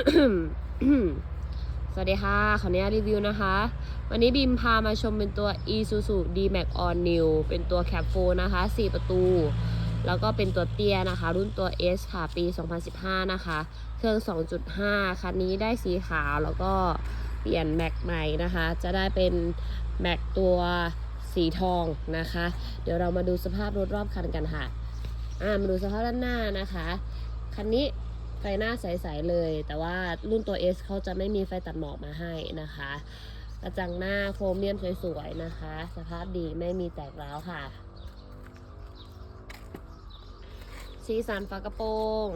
สวัสดีค่ะขออนุญาตรีวิวนะคะ วันนี้บีมพามาชมเป็นตัว Isuzu D-Max All New เป็นตัวแคปโฟนะคะ 4 ประตู แล้วก็เป็นตัวเตี้ยนะคะ รุ่นตัว S ค่ะ ปี 2015 นะคะ เครื่อง 2.5 คันนี้ได้สีขาวแล้วก็เปลี่ยนแม็กใหม่นะคะ จะได้เป็นแม็กตัวสีทองนะคะ เดี๋ยวเรามาดูสภาพรถรอบคันกันค่ะ อ่า มาดูสภาพด้านหน้านะคะ คันนี้ ไฟหน้าใสๆเลย แต่ว่ารุ่นตัว S เขาจะไม่มีไฟตัดหมอกมาให้นะคะ กระจังหน้าโครเมียมสวยๆนะคะ สภาพดีไม่มีแตกร้าวค่ะ สีสันฝากระโปรง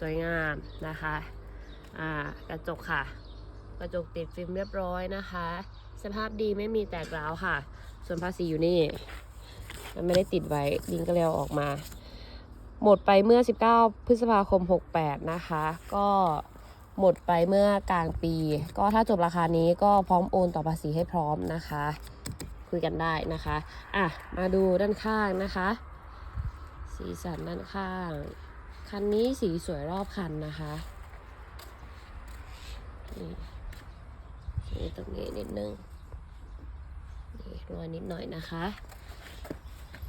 สวยงามนะคะอ่ากระจกค่ะ กระจกติดฟิล์มเรียบร้อยนะคะ สภาพดีไม่มีแตกร้าวค่ะ ส่วนภาษีอยู่นี่ มันไม่ได้ติดไว้ลิงก็เลยเอาออกมา หมดไปเมื่อ 19 พฤษภาคม 68 นะคะ ก็หมดไปเมื่อกลางปี ก็ถ้าจบราคานี้ก็พร้อมโอนต่อภาษีให้พร้อมนะคะ คุยกันได้นะคะ อะ มาดูด้านข้างนะคะ สีสันด้านข้าง คันนี้สีสวยรอบคันนะคะนี่สีตรงนี้นิดนึงนี่รอยนิดหน่อยนะคะ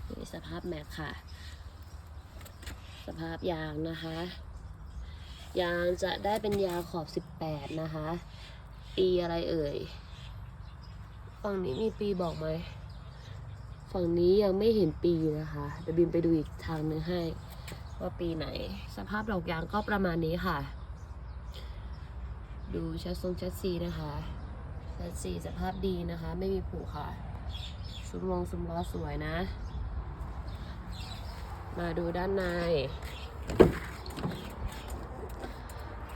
นี่สภาพแม็กค่ะ สภาพยางนะคะ ยางจะได้เป็นยางขอบ 18 นะคะ ปีอะไรเอ่ย ฝั่งนี้มีปีบอกไหม ฝั่งนี้ยังไม่เห็นปีนะคะเดี๋ยวบิมไปดูอีกทางหนึงให้ ว่าปีไหน สภาพดอกยางก็ประมาณนี้ค่ะ ดูชัดทรงชัดซีนะคะชัดซีสภาพดีนะคะ ไม่มีผุค่ะ ซุ้มลงซุ้มล้อสวยนะ มาดูด้านใน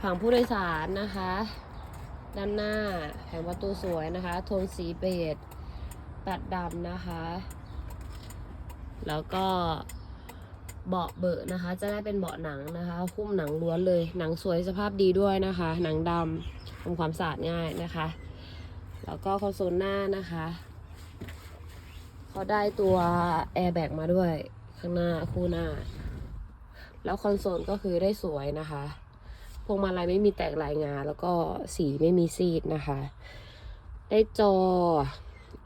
ฝั่งผู้โดยสารนะคะ ด้านหน้าแผงประตูสวยนะคะ โทนสีเบจตัดดำนะคะ แล้วก็เบาะเบอะนะคะ จะได้เป็นเบาะหนังนะคะหุ้มหนังล้วนเลย หนังสวยสภาพดีด้วยนะคะ หนังดำทำความสะอาดง่ายนะคะ แล้วก็คอนโซลหน้านะคะเขาได้ตัวแอร์แบกมาด้วย ข้างหน้าคู่หน้า แล้วคอนโซลก็คือได้สวยนะคะพวงมาลัยไม่มีแตกลายงา แล้วก็สีไม่มีซีดนะคะ ได้จอ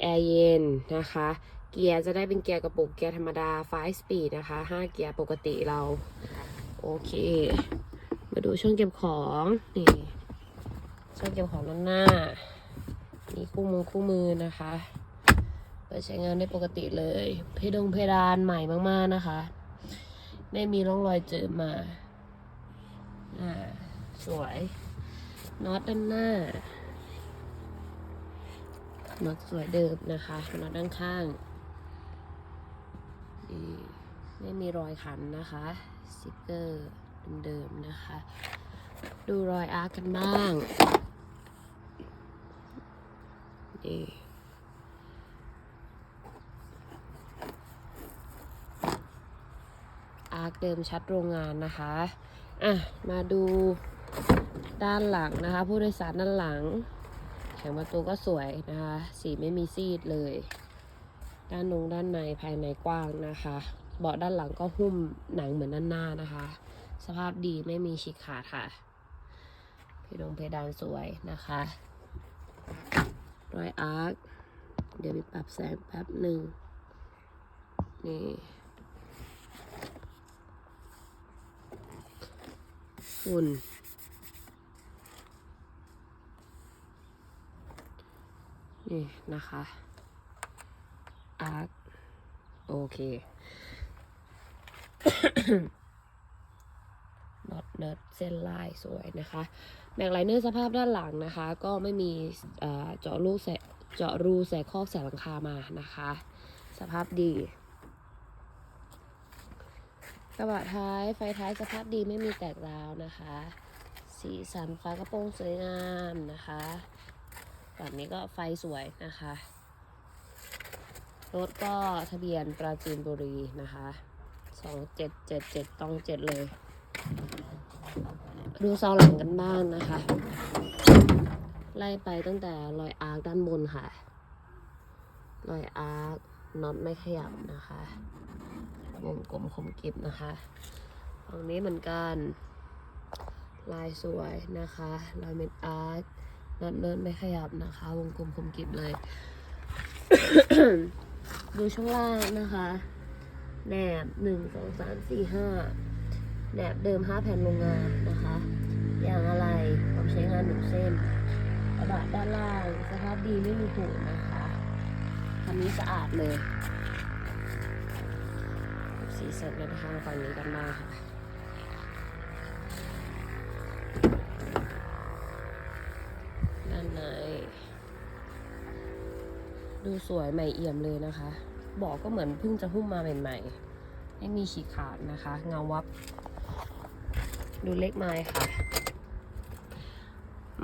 แอร์เย็นนะคะ เกียร์จะได้เป็นเกียร์กระปุกเกียร์ธรรมดา5 speed นะคะ 5 เกียร์ปกติเรา โอเค มาดูช่องเก็บของ นี่ช่องเก็บของด้านหน้ามีคู่มือคู่มือนะคะ ใช้งานได้ปกติเลย เพดงเพดานใหม่มาก ๆ นะคะ ไม่มีร่องรอยเจิมาอ่าสวยน็อตด้านหน้าน็อตสวยเดิมนะคะน็อตด้านข้างไม่มีรอยขันนะคะสติกเกอร์เดิมๆนะคะ ดูรอยอาร์กันบ้างนี่ อาร์ค เดิมชัดโรงงานนะคะอะมาดูด้านหลังนะคะ ผู้โดยสารด้านหลัง แข็งประตูก็สวยนะคะ สีไม่มีซีดเลย ด้านนงด้านในภายในกว้างนะคะ เบาะด้านหลังก็หุ้มหนังเหมือนด้านหน้านะคะ สภาพดีไม่มีฉีกขาดค่ะเพดงเพดานสวยนะคะรอยอาร์คเดี๋ยวไปปรับแสงแป๊บหนึ่งนี่ ฝุ่น นี่นะคะอาร์คโอเคน็อตเนิร์ดเส้นลายสวยนะคะแม็กไลเนอร์สภาพด้านหลังนะคะ ก็ไม่มีเจาะรูแสเจาะรูใส่คอกใส่หลังคามานะคะ สภาพดี กระบะท้ายไฟท้ายสภาพดีไม่มีแตกร้าวนะคะ สีสันฟ้ากระโปรงสวยงามนะคะฝั่งนี้ก็ไฟสวยนะคะ รถก็ทะเบียนปราจีนบุรีนะคะสองเจ็ดเจ็ดเจ็ดตองเจ็ดเลย ดูซอหลังกันบ้างนะคะ ไล่ไปตั้งแต่รอยอาร์คด้านบนค่ะ รอยอาร์คน็อตไม่ขยับนะคะ วงกลมคมกริบนะคะฝั่งนี้เหมือนกัน ลายสวยนะคะรอยเม็ดอาร์ตน็อตเนิร์ดไม่ขยับนะคะ วงกลมคมกริบเลย ดูช่วงล่างนะคะแหนบหนึ่งสองสามสี่ห้าแหนบเดิมห้าแผ่นโรงงานนะคะยางอะไรความใช้งานหนึ่งเส้นกระบะด้านล่างสภาพดีไม่มีผุนะคะคันนี้สะอาดเลย สีสันกันทางฝั่งนี้กันมาค่ะด้านในดูสวยใหม่เอี่ยมเลยนะคะ บอกก็เหมือนเพิ่งจะหุ้มมาใหม่ๆไม่มีฉีกขาดนะคะ เงาวับ ดูเล็กไม้ค่ะ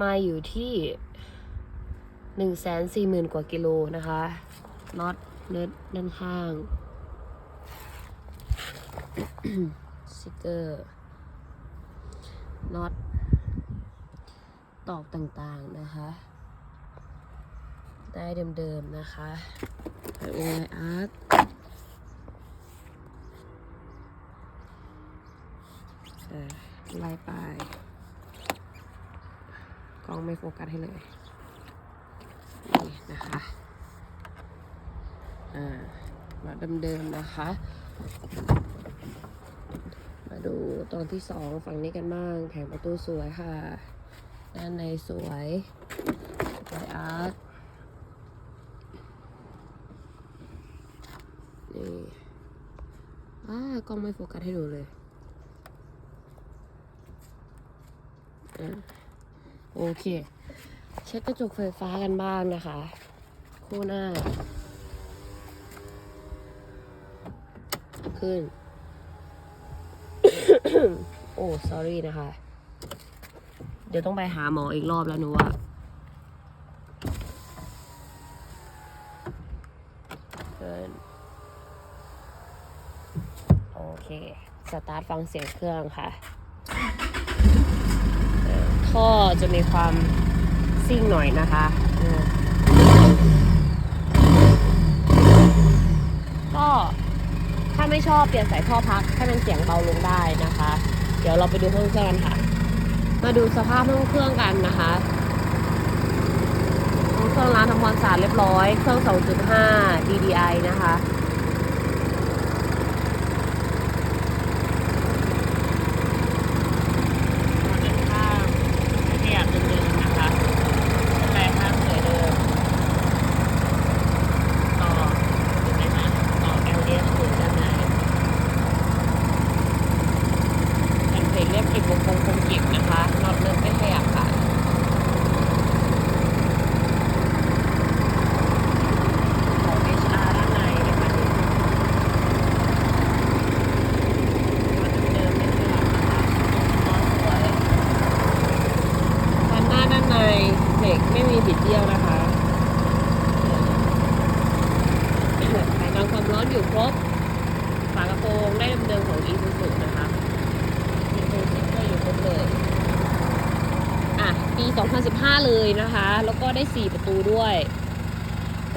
มาอยู่ที่หนึ่งแสนสี่หมื่นกว่ากิโลนะคะน็อตเนิร์ดด้านข้าง สติกเกอร์น็อตตอกต่างๆนะคะ ได้เดิมๆนะคะโอ้ยอาร์ตเออไล่ไปกล้องไม่โฟกัสให้เลย นี่นะคะ อ่ามาเดิมๆนะคะ ดูตอนที่สองฝั่งนี้กันบ้าง แผงประตูสวยค่ะ ด้านในสวยลายอาร์ตนี่อ่ากล้องไม่โฟกัสให้ดูเลยอะโอเค เช็คกระจกไฟฟ้ากันบ้างนะคะ คู่หน้า ขึ้น อ้ sorry นะคะ เดี๋ยวต้องไปหาหมออีกรอบแล้วหนูว่าเกินโอเค สตาร์ทฟังเสียงเครื่องค่ะเอ่อท่อจะมีความซิ่งหน่อยนะคะอืมก็ถ้าไม่ชอบเปลี่ยนสายท่อพักให้มันเสียงเบาลงได้นะคะ เดี๋ยวเราไปดูห้องเครื่องกันค่ะ มาดูสภาพห้องเครื่องกันนะคะห้องเครื่องร้านทำความสะอาดเรียบร้อย เครื่อง 2.5 DDI นะคะด้านข้างขยับเดิมๆนะคะแปลข้างสวยเดิม ต่อเห็นไหมคะต่อ LDF ถึงด้านในเป็นเพลงเรียบกริบวงกลมคมกริบนะคะน็อตเริ่มไม่ขยับค่ะ ของ HR ด้านในนะคะน็อตเดิมไม่ขยับนะคะน็อตสวยด้านหน้าด้านในเบรกไม่มีบิดเบี้ยวนะคะ ถ่ายนำความร้ อนอยู่ครบ ฝากระโปรงได้เดิมๆของ e s u s u นะคะมีโปรเซสเตอร์อยู่ครบเลยอะปี 2015 เลยนะคะ แล้วก็ได้ 4 ประตูด้วย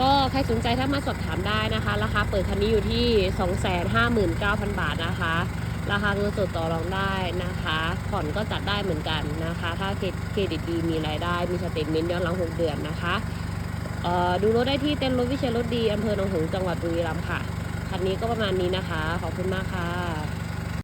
ก็ใครสนใจถ้ามาสอบถามได้นะคะ ราคาเปิดคันนี้อยู่ที่ 259,000 บาทนะคะ ราคาเงินสดต่อรองได้นะคะ ผ่อนก็จัดได้เหมือนกันนะคะ ถ้าเครดิตดีมีรายได้ มีสเตทเมนต์ย้อนหลัง 6 เดือนนะคะเออดูรถได้ที่เต็นท์รถวิเชียรรถดีอำเภอหนองหงส์จังหวัดบุรีรัมย์ค่ะ คันนี้ก็ประมาณนี้นะคะ ขอบคุณมากค่ะ